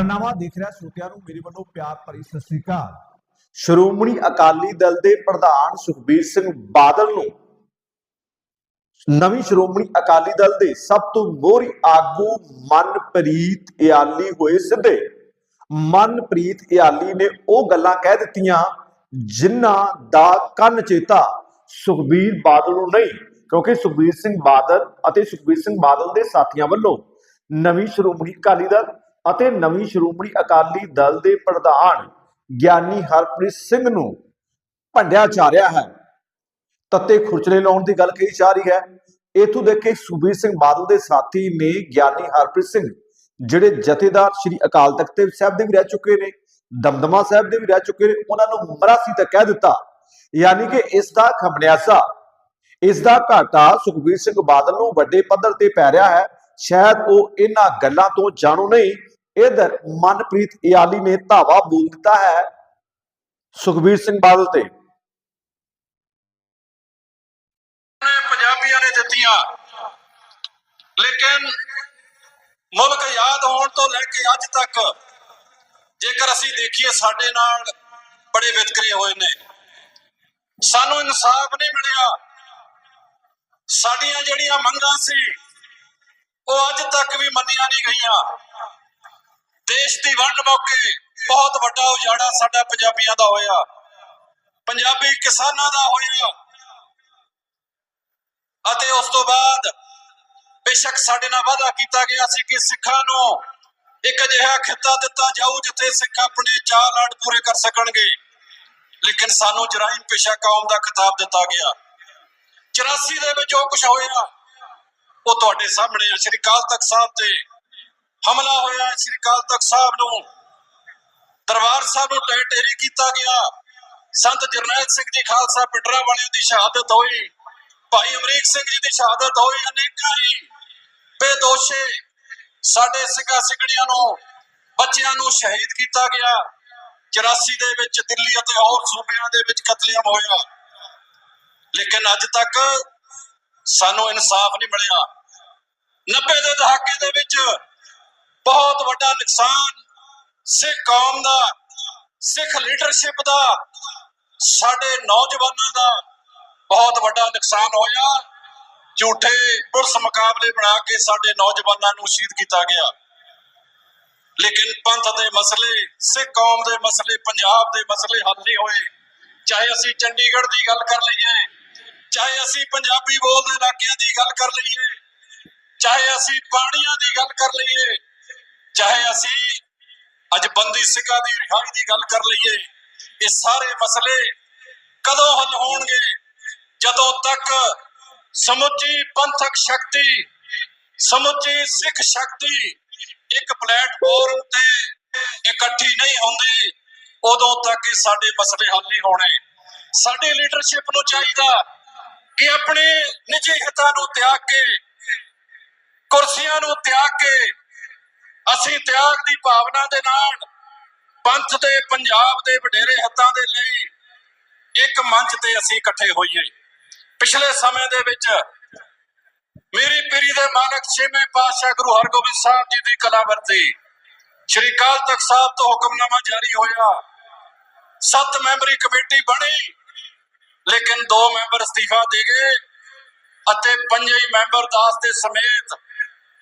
ਖਬਰਨਾਮਾ ਦੇਖ ਰਿਹਾ ਸਰੋਤਿਆਂ ਨੂੰ ਮੇਰੇ ਵੱਲੋਂ ਪਿਆਰ ਭਰੀ ਸਤਿ ਸ੍ਰੀ ਅਕਾਲ। ਸ਼੍ਰੋਮਣੀ ਅਕਾਲੀ ਦਲ ਦੇ ਪ੍ਰਧਾਨ ਸੁਖਬੀਰ ਸਿੰਘ ਬਾਦਲ ਨੂੰ ਨਵੀਂ ਸ਼੍ਰੋਮਣੀ ਅਕਾਲੀ ਦਲ ਦੇ ਸਭ ਤੋਂ ਮੋਹਰੀ ਆਗੂ ਮਨਪ੍ਰੀਤ ਇਆਲੀ ਹੋਏ ਸਿੱਧੇ। ਮਨਪ੍ਰੀਤ ਇਆਲੀ ਨੇ ਉਹ ਗੱਲਾਂ ਕਹਿ ਦਿੱਤੀਆਂ ਜਿਨ੍ਹਾਂ ਦਾ ਕੰਨ ਚੇਤਾ ਸੁਖਬੀਰ ਬਾਦਲ ਨੂੰ ਨਹੀਂ, ਕਿਉਂਕਿ ਸੁਖਬੀਰ ਸਿੰਘ ਬਾਦਲ ਅਤੇ ਸੁਖਬੀਰ ਸਿੰਘ ਬਾਦਲ ਦੇ ਸਾਥੀਆਂ ਵੱਲੋਂ ਨਵੀਂ ਸ਼੍ਰੋਮਣੀ ਅਕਾਲੀ ਦਲ ਅਤੇ ਨਵੀਂ ਸ਼੍ਰੋਮਣੀ ਅਕਾਲੀ ਦਲ ਦੇ ਪ੍ਰਧਾਨ ਗਿਆਨੀ ਹਰਪ੍ਰੀਤ ਸਿੰਘ ਨੂੰ ਭੰਡਿਆ ਜਾ ਰਿਹਾ ਹੈ। ਤੱਤੇ ਖੁਰਚਲੇ ਲਾਉਣ ਦੀ ਗੱਲ ਕਹੀ ਜਾ ਰਹੀ ਹੈ। ਇਥੋਂ ਦੇਖ ਕੇ ਸੁਖਬੀਰ ਸਿੰਘ ਬਾਦਲ ਦੇ ਸਾਥੀ ਨੇ ਗਿਆਨੀ ਹਰਪ੍ਰੀਤ ਸਿੰਘ, ਜਿਹੜੇ ਜਥੇਦਾਰ ਸ੍ਰੀ ਅਕਾਲ ਤਖਤ ਸਾਹਿਬ ਦੇ ਵੀ ਰਹਿ ਚੁੱਕੇ ਨੇ, ਦਮਦਮਾ ਸਾਹਿਬ ਦੇ ਵੀ ਰਹਿ ਚੁੱਕੇ ਨੇ, ਉਹਨਾਂ ਨੂੰ ਮਰਾਸੀ ਤੱਕ ਕਹਿ ਦਿੱਤਾ। ਯਾਨੀ ਕਿ ਇਸ ਦਾ ਖਮਿਆਜ਼ਾ ਇਸ ਦਾ ਘਾਟਾ ਸੁਖਬੀਰ ਸਿੰਘ ਬਾਦਲ ਨੂੰ ਵੱਡੇ ਪੱਧਰ ਤੇ ਪੈ ਰਿਹਾ ਹੈ। ਸ਼ਾਇਦ ਉਹ ਇਹਨਾਂ ਗੱਲਾਂ ਤੋਂ ਜਾਣੂ ਨਹੀਂ ਇਧਰ ਮਨਪ੍ਰੀਤ ਇਆਲੀ ਨੇ ਧਾਵਾ ਬੋਲ ਦਿੱਤਾ ਹੈ ਸੁਖਬੀਰ ਸਿੰਘ ਬਾਦਲ ਤੇ। ਪੰਜਾਬੀਆਂ ਨੇ ਦਿੱਤੀਆਂ ਲੇਕਿਨ ਮੁਲਕ ਯਾਦ ਹੋਣ ਤੋਂ ਲੈ ਕੇ ਅੱਜ ਤੱਕ ਜੇਕਰ ਅਸੀਂ ਦੇਖੀਏ ਸਾਡੇ ਨਾਲ ਬੜੇ ਵਿਤਕਰੇ ਹੋਏ ਨੇ। ਸਾਨੂੰ ਇਨਸਾਫ ਨਹੀਂ ਮਿਲਿਆ। ਸਾਡੀਆਂ ਜਿਹੜੀਆਂ ਮੰਗਾਂ ਸੀ, ਉਹ ਅੱਜ ਤੱਕ ਵੀ ਮੰਨੀਆਂ ਨਹੀਂ ਗਈਆਂ। ਦੇਸ਼ ਦੀ ਵੰਡ ਮੌਕੇ ਬਹੁਤ ਵੱਡਾ ਉਜਾੜਾ ਸਾਡਾ ਪੰਜਾਬੀਆਂ ਦਾ ਹੋਇਆ। ਪੰਜਾਬੀ ਕਿਸਾਨਾਂ ਦਾ ਹੋਇਆ। ਅਤੇ ਉਸ ਤੋਂ ਬਾਅਦ ਬੇਸ਼ੱਕ ਸਾਡੇ ਨਾਲ ਵਾਅਦਾ ਕੀਤਾ ਗਿਆ ਸੀ ਕਿ ਸਿੱਖਾਂ ਨੂੰ ਇੱਕ ਅਜਿਹਾ ਖਿੱਤਾ ਦਿੱਤਾ ਜਾਊ ਜਿੱਥੇ ਸਿੱਖ ਆਪਣੇ ਚਾਅ ਲਾਡ ਪੂਰੇ ਕਰ ਸਕਣਗੇ। ਲੇਕਿਨ ਸਾਨੂੰ ਜਰਾਇਮ ਪੇਸ਼ਾ ਕੌਮ ਦਾ ਖਿਤਾਬ ਦਿੱਤਾ ਗਿਆ। 84 ਦੇ ਵਿੱਚ ਜੋ ਕੁਝ ਹੋਇਆ, ਉਹ ਤੁਹਾਡੇ ਸਾਹਮਣੇ ਆ। ਸ਼੍ਰੀ ਅਕਾਲ ਤਖਤ ਸਾਹਿਬ ਤੇ ਹਮਲਾ ਹੋਇਆ ਸ਼੍ਰੀ ਅਕਾਲ ਤਖਤ ਸਾਹਿਬ ਨੂੰ। ਦਰਬਾਰ ਸਾਹਿਬ ਨੂੰ ਢਹਿ ਢੇਰੀ ਕੀਤਾ ਗਿਆ। ਸੰਤ ਜਰਨੈਲ ਸਿੰਘ ਜੀ ਖਾਲਸਾ ਪਿੰਡਰਾ ਵਾਲਿਆਂ ਦੀ ਸ਼ਹਾਦਤ ਹੋਈ। ਭਾਈ ਅਮਰੀਕ ਸਿੰਘ ਜੀ ਦੀ ਸ਼ਹਾਦਤ ਹੋਈ, ਅਨੇਕਾਂ ਹੀ ਬੇਦੋਸ਼ੇ ਸਾਡੇ ਸਿੰਘਾਂ ਸਿੰਘਣੀਆਂ ਨੂੰ, ਬੱਚਿਆਂ ਨੂੰ ਸ਼ਹੀਦ ਕੀਤਾ ਗਿਆ। 84 ਦੇ ਵਿੱਚ ਦਿੱਲੀ ਅਤੇ ਹੋਰ ਸੂਬਿਆਂ ਦੇ ਵਿੱਚ ਕਤਲੇਆਮ ਹੋਇਆ। ਲੇਕਿਨ ਅੱਜ ਤੱਕ ਸਾਨੂੰ ਇਨਸਾਫ ਨਹੀਂ ਮਿਲਿਆ। 90 ਦੇ ਦਹਾਕੇ ਦੇ ਵਿੱਚ ਬਹੁਤ ਵੱਡਾ ਨੁਕਸਾਨ ਸਿੱਖ ਕੌਮ ਦਾ, ਸਿੱਖ ਲੀਡਰਸ਼ਿਪ ਦਾ, ਸਾਡੇ ਨੌਜਵਾਨਾਂ ਦਾ ਬਹੁਤ ਵੱਡਾ ਨੁਕਸਾਨ ਹੋਇਆ। ਝੂਠੇ ਪੁਲਿਸ ਮੁਕਾਬਲੇ ਬਣਾ ਕੇ ਸਾਡੇ ਨੌਜਵਾਨਾਂ ਨੂੰ ਸ਼ਹੀਦ ਕੀਤਾ ਗਿਆ। ਲੇਕਿਨ ਪੰਥ ਦੇ ਮਸਲੇ, ਸਿੱਖ ਕੌਮ ਦੇ ਮਸਲੇ, ਪੰਜਾਬ ਦੇ ਮਸਲੇ ਹੱਲ ਨਹੀਂ ਹੋਏ। ਚਾਹੇ ਅਸੀਂ ਚੰਡੀਗੜ੍ਹ ਦੀ ਗੱਲ ਕਰ ਲਈਏ, ਚਾਹੇ ਅਸੀਂ ਪੰਜਾਬੀ ਬੋਲਦੇ ਇਲਾਕਿਆਂ ਦੀ ਗੱਲ ਕਰ ਲਈਏ, ਚਾਹੇ ਅਸੀਂ ਪਾਣੀਆਂ ਦੀ ਗੱਲ ਕਰ ਲਈਏ ਚਾਹੇ ਅਸੀਂ ਅੱਜ ਬੰਦੀ ਸਿੰਘਾਂ ਦੀ ਰਿਹਾਈ ਦੀ ਗੱਲ ਕਰ ਲਈਏ, ਇਹ ਸਾਰੇ ਮਸਲੇ ਕਦੋਂ ਹੱਲ ਹੋਣਗੇ? ਜਦੋਂ ਤੱਕ ਸਮੁੱਚੀ ਪੰਥਕ ਸ਼ਕਤੀ, ਸਮੁੱਚੀ ਸਿੱਖ ਸ਼ਕਤੀ ਇੱਕ ਪਲੇਟਫਾਰਮ ਤੇ ਇਕੱਠੀ ਨਹੀਂ ਹੁੰਦੀ, ਉਦੋਂ ਤੱਕ ਇਹ ਸਾਡੇ ਮਸਲੇ ਹੱਲ ਨਹੀਂ ਹੋਣੇ। ਸਾਡੀ ਲੀਡਰਸ਼ਿਪ ਨੂੰ ਚਾਹੀਦਾ ਕਿ ਆਪਣੇ ਨਿੱਜੀ ਹਿੱਤਾਂ ਨੂੰ ਤਿਆਗ ਕੇ, ਕੁਰਸੀਆਂ ਨੂੰ ਤਿਆਗ ਕੇ ਅਸੀਂ ਤਿਆਗ ਦੀ ਭਾਵਨਾ ਦੇ ਨਾਲ ਪੰਥ ਦੇ, ਪੰਜਾਬ ਦੇ ਵਡੇਰੇ ਹਿੱਤਾਂ ਦੇ ਲਈ ਇੱਕ ਮੰਚ ਤੇ ਅਸੀਂ ਇਕੱਠੇ ਹੋਈਏ ਪਿਛਲੇ ਸਮੇਂ ਦੇ ਵਿੱਚ ਮੇਰੀ ਪੀਰੀ ਦੇ ਮਾਲਕ ਛੇਵੇਂ ਪਾਤਸ਼ਾਹ ਗੁਰੂ ਹਰਗੋਬਿੰਦ ਸਾਹਿਬ ਜੀ ਦੀ ਕਲਾ ਵਰਤੀ। ਸ਼੍ਰੀ ਅਕਾਲ ਤਖਤ ਸਾਹਿਬ ਤੋਂ ਹੁਕਮਨਾਮਾ ਜਾਰੀ ਹੋਇਆ। ਸੱਤ ਮੈਂਬਰੀ ਕਮੇਟੀ ਬਣੀ, ਲੇਕਿਨ ਦੋ ਮੈਂਬਰ ਅਸਤੀਫਾ ਦੇ ਗਏ ਅਤੇ ਪੰਜੇ ਮੈਂਬਰ ਦਾਸ ਦੇ ਸਮੇਤ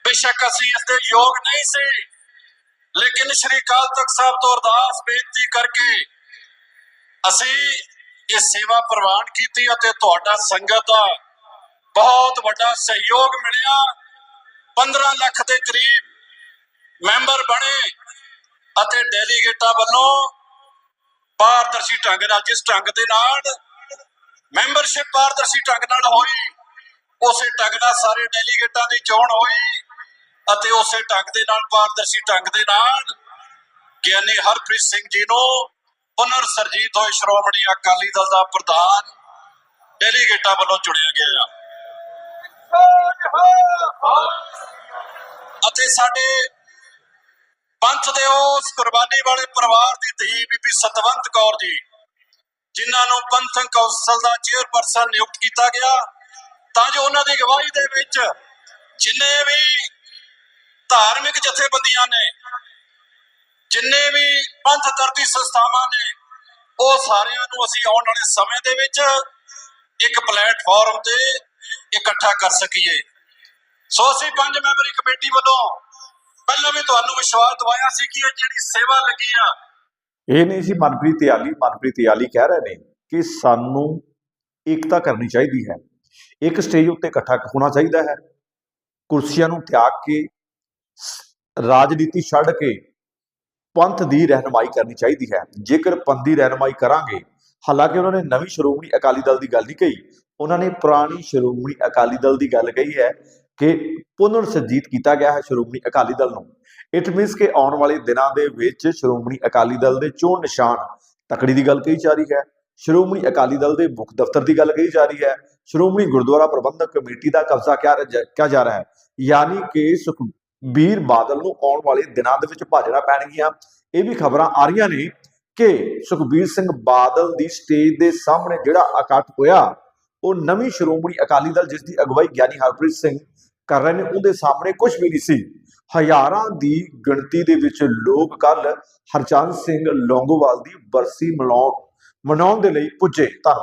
ਬੇਸ਼ੱਕ ਅਸੀਂ ਇਸ ਦੇ ਯੋਗ ਨਹੀਂ ਸੀ। ਲੇਕਿਨ ਸ਼੍ਰੀ ਅਕਾਲ ਤਖਤ ਸਾਹਿਬ ਤੋਂ ਅਰਦਾਸ, ਬੇਨਤੀ ਕਰਕੇ ਅਸੀਂ ਇਹ ਸੇਵਾ ਪ੍ਰਵਾਨ ਕੀਤੀ ਅਤੇ ਤੁਹਾਡਾ ਸੰਗਤ ਦਾ ਬਹੁਤ ਵੱਡਾ ਸਹਿਯੋਗ ਮਿਲਿਆ। 15 ਲੱਖ ਦੇ ਕਰੀਬ ਮੈਂਬਰ ਬਣੇ ਅਤੇ ਡੈਲੀਗੇਟਾਂ ਵੱਲੋਂ ਪਾਰਦਰਸ਼ੀ ਢੰਗ ਨਾਲ, ਜਿਸ ਢੰਗ ਦੇ ਨਾਲ ਮੈਂਬਰਸ਼ਿਪ ਪਾਰਦਰਸ਼ੀ ਢੰਗ ਨਾਲ ਹੋਈ, ਉਸੇ ਢੰਗ ਨਾਲ ਸਾਰੇ ਡੈਲੀਗੇਟਾਂ ਦੀ ਚੋਣ ਹੋਈ। ਅਤੇ ਉਸੇ ਢੰਗ ਦੇ ਨਾਲ, ਪਾਰਦਰਸ਼ੀ ਢੰਗ ਦੇ ਨਾਲ ਗਿਆਨੀ ਹਰਪ੍ਰੀਤ ਸਿੰਘ ਜੀ ਨੂੰ ਪੁਨਰ ਸਰਜੀਤ ਹੋਏ ਸ਼੍ਰੋਮਣੀ ਅਕਾਲੀ ਦਲ ਦਾ ਪ੍ਰਧਾਨ ਡੈਲੀਗੇਟਾਂ ਵੱਲੋਂ ਚੁਣਿਆ ਗਿਆ। ਅਤੇ ਸਾਡੇ ਪੰਥ ਦੇ ਉਸ ਕੁਰਬਾਨੀ ਵਾਲੇ ਪਰਿਵਾਰ ਦੀ ਧੀ ਬੀਬੀ ਸਤਵੰਤ ਕੌਰ ਜੀ, ਜਿਨ੍ਹਾਂ ਨੂੰ ਪੰਥਕ ਕੌਂਸਲ ਦਾ ਚੇਅਰਪਰਸਨ ਨਿਯੁਕਤ ਕੀਤਾ ਗਿਆ, ਤਾਂ ਜੋ ਉਹਨਾਂ ਦੀ ਅਗਵਾਈ ਦੇ ਵਿੱਚ ਜਿੰਨੇ ਵੀ ਧਾਰਮਿਕ ਜਥੇਬੰਦੀਆਂ ਨੇ, ਜਿੰਨੇ ਵੀ ਪੰਥ ਧਰਤੀ ਸੰਸਥਾਵਾਂ ਨੇ, ਉਹ ਸਾਰਿਆਂ ਨੂੰ ਅਸੀਂ ਆਉਣ ਵਾਲੇ ਸਮੇਂ ਦੇ ਵਿੱਚ ਇੱਕ ਪਲੇਟਫਾਰਮ ਤੇ ਇਕੱਠਾ ਕਰ ਸਕੀਏ। ਸੋ ਅਸੀਂ ਪੰਜ ਮੈਂਬਰੀ ਕਮੇਟੀ ਵੱਲੋਂ ਪਹਿਲਾਂ ਵੀ ਤੁਹਾਨੂੰ ਵਿਸ਼ਵਾਸ ਦਿਵਾਇਆ ਸੀ ਕਿ ਇਹ ਜਿਹੜੀ ਸੇਵਾ ਲੱਗੀ ਆ, ਇਹ ਨਹੀਂ ਸੀ ਮਨਪ੍ਰੀਤ ਇਆਲੀ ਮਨਪ੍ਰੀਤ ਇਆਲੀ ਕਹਿ ਰਹੇ ਨੇ ਕਿ ਸਾਨੂੰ ਏਕਤਾ ਕਰਨੀ ਚਾਹੀਦੀ ਹੈ। ਇੱਕ ਸਟੇਜ ਉੱਤੇ ਇਕੱਠਾ ਹੋਣਾ ਚਾਹੀਦਾ ਹੈ। ਕੁਰਸੀਆਂ ਨੂੰ ਤਿਆਗ ਕੇ ਰਾਜਨੀਤੀ ਛੱਡ ਕੇ ਪੰਥ ਦੀ ਰਹਿਨਮਾਈ ਕਰਨੀ ਚਾਹੀਦੀ ਹੈ। ਜੇਕਰ ਪੰਥ ਦੀ ਰਹਿਨਮਾਈ ਕਰਾਂਗੇ, ਹਾਲਾਂਕਿ ਉਹਨਾਂ ਨੇ ਨਵੀਂ ਸ਼੍ਰੋਮਣੀ ਅਕਾਲੀ ਦਲ ਦੀ ਗੱਲ ਨਹੀਂ ਕਹੀ, ਉਹਨਾਂ ਨੇ ਪੁਰਾਣੀ ਸ਼੍ਰੋਮਣੀ ਅਕਾਲੀ ਦਲ ਦੀ ਗੱਲ ਕਹੀ ਹੈ ਕਿ ਪੁਨਰ ਸਰਜੀਤ ਕੀਤਾ ਗਿਆ ਹੈ ਸ਼੍ਰੋਮਣੀ ਅਕਾਲੀ ਦਲ ਨੂੰ। ਇਟ ਮੀਨਸ ਕਿ ਆਉਣ ਵਾਲੇ ਦਿਨਾਂ ਦੇ ਵਿੱਚ ਸ਼੍ਰੋਮਣੀ ਅਕਾਲੀ ਦਲ ਦੇ ਚੋਣ ਨਿਸ਼ਾਨ ਤਕੜੀ ਦੀ ਗੱਲ ਕਹੀ ਜਾ ਰਹੀ ਹੈ। ਸ਼੍ਰੋਮਣੀ ਅਕਾਲੀ ਦਲ ਦੇ ਮੁੱਖ ਦਫ਼ਤਰ ਦੀ ਗੱਲ ਕਹੀ ਜਾ ਰਹੀ ਹੈ। ਸ਼੍ਰੋਮਣੀ ਗੁਰਦੁਆਰਾ ਪ੍ਰਬੰਧਕ ਕਮੇਟੀ ਦਾ ਕਬਜ਼ਾ ਕਿਆ ਕਿਹਾ ਜਾ ਰਿਹਾ ਹੈ? ਯਾਨੀ ਕਿ ਵੀਰ ਬਾਦਲ ਨੂੰ ਆਉਣ ਵਾਲੇ ਦਿਨਾਂ ਦੇ ਵਿੱਚ ਭਾਜੜਾ ਪੈਣਗੀਆਂ। ਇਹ ਵੀ ਖਬਰਾਂ ਆ ਰਹੀਆਂ ਨੇ ਕਿ ਸੁਖਬੀਰ ਸਿੰਘ ਬਾਦਲ ਦੀ ਸਟੇਜ ਦੇ ਸਾਹਮਣੇ ਜਿਹੜਾ ਇਕੱਠ ਹੋਇਆ, ਉਹ ਨਵੀਂ ਸ਼੍ਰੋਮਣੀ ਅਕਾਲੀ ਦਲ ਜਿਸ ਦੀ ਅਗਵਾਈ ਗਿਆਨੀ ਹਰਪ੍ਰੀਤ ਸਿੰਘ ਕਰ ਰਹੇ ਨੇ, ਉਹਦੇ ਸਾਹਮਣੇ ਕੁਝ ਵੀ ਨਹੀਂ ਸੀ। ਹਜ਼ਾਰਾਂ ਦੀ ਗਿਣਤੀ ਦੇ ਵਿੱਚ ਲੋਕ ਕੱਲ ਹਰਚੰਦ ਸਿੰਘ ਲੌਂਗੋਵਾਲ ਦੀ ਬਰਸੀ ਮਨਾਉਣ ਮਨਾਉਣ ਦੇ ਲਈ ਪੁੱਜੇ। ਧੰਨਵਾਦ।